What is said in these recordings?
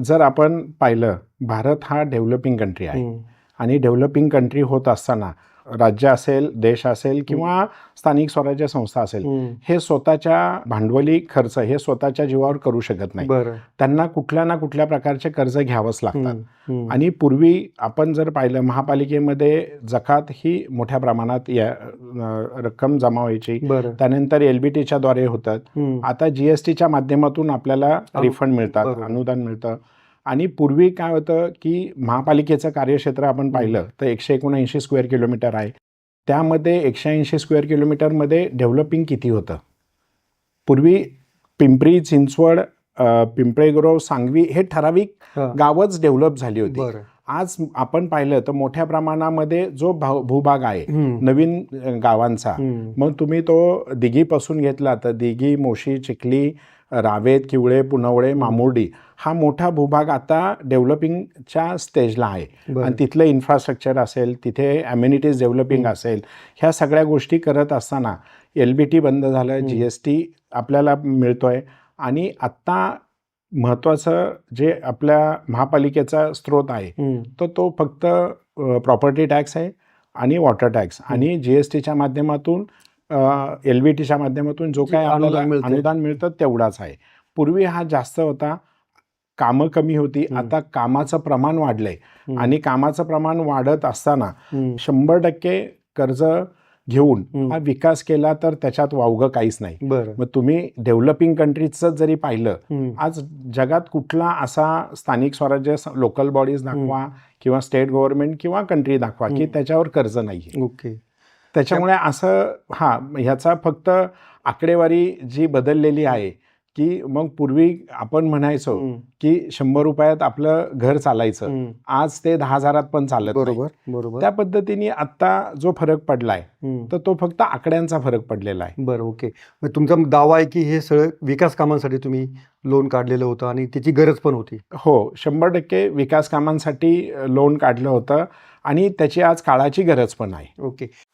जर आपण पाहिलं भारत हा डेव्हलपिंग कंट्री आहे. आणि डेव्हलपिंग कंट्री होत असताना राज्य असेल देश असेल किंवा स्थानिक स्वराज्य संस्था असेल. हे स्वतःच्या भांडवली खर्च हे स्वतःच्या जीवावर करू शकत नाही. त्यांना कुठल्या ना कुठल्या प्रकारचे कर्ज घ्यावंच लागतात. आणि पूर्वी आपण जर पाहिलं महापालिकेमध्ये जकात ही मोठ्या प्रमाणात या रक्कम जमा व्हायची. त्यानंतर एल बी टीच्या द्वारे होतात. आता जीएसटीच्या माध्यमातून आपल्याला रिफंड मिळतात. अनुदान मिळतं. आणि पूर्वी काय होतं की महापालिकेचं कार्यक्षेत्र आपण पाहिलं तर एकशे एकोणऐंशी स्क्वेअर किलोमीटर आहे त्यामध्ये एकशे ऐंशी स्क्वेअर किलोमीटरमध्ये डेव्हलपिंग किती होतं पूर्वी पिंपरी चिंचवड पिंपळेगुरव सांगवी हे ठराविक. गावच डेव्हलप झाली होती आज आपण पाहिलं तर मोठ्या प्रमाणामध्ये जो भूभाग आहे. नवीन गावांचा. मग तुम्ही तो दिघीपासून घेतला तर दिघी मोशी चिखली रावेत किवळे पुनवळे मामुर्डी हा मोठा भूभाग आता डेव्हलपिंगच्या स्टेजला आहे. आणि तिथलं इन्फ्रास्ट्रक्चर असेल तिथे ॲम्युनिटीज डेव्हलपिंग असेल ह्या सगळ्या गोष्टी करत असताना एल बी टी बंद झालं जी एस टी आपल्याला मिळतोय. आणि आत्ता महत्त्वाचं जे आपल्या महापालिकेचा स्रोत आहे. तर तो फक्त प्रॉपर्टी टॅक्स आहे आणि वॉटर टॅक्स आणि जी एस टीच्या माध्यमातून एल बी टीच्या माध्यमातून जो काय आपल्याला अनुदान मिळतं तेवढाच आहे पूर्वी हा जास्त होता कामं कमी होती. आता कामाचं प्रमाण वाढलंय. आणि कामाचं प्रमाण वाढत असताना. शंभर टक्के कर्ज घेऊन. हा विकास केला तर त्याच्यात वावगं काहीच नाही बरं मग तुम्ही डेव्हलपिंग कंट्रीजचं जरी पाहिलं. आज जगात कुठला असा स्थानिक स्वराज्य लोकल बॉडीज दाखवा किंवा स्टेट गव्हर्नमेंट किंवा कंट्री दाखवा की. त्याच्यावर कर्ज नाही ओके त्याच्यामुळे असं हा ह्याचा फक्त आकडेवारी जी बदललेली आहे की मग पूर्वी आपण म्हणायचो. की शंभर रुपयात आपलं घर चालायचं. आज ते दहा हजारात पण चालत. बरोबर बरोबर त्या पद्धतीने आता जो फरक पडलाय. तर तो फक्त आकड्यांचा फरक पडलेला आहे बरं ओके तुमचा दावा आहे की हे सगळं विकास कामांसाठी तुम्ही लोन काढलेलं होतं आणि त्याची गरज पण होती हो शंभर टक्के विकास कामांसाठी लोन काढलं होतं आणि त्याची आज काळाची गरज पण आहे ओके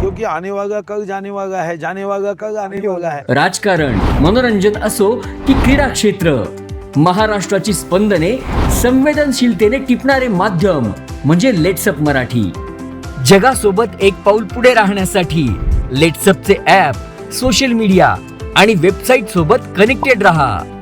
क्योंकि आने वाला कल जाने वाला है जाने वाला कल आने वाला है। राजकारण मनोरंजन असो की क्रीडा क्षेत्र. महाराष्ट्राची स्पंदने संवेदनशीलतेने टिपणारे माध्यम म्हणजे लेट्सअप मराठी. जगासोबत एक पाऊल पुढे राहण्यासाठी लेट्सअपचे ॲप सोशल मीडिया आणि वेबसाईट सोबत कनेक्टेड रहा.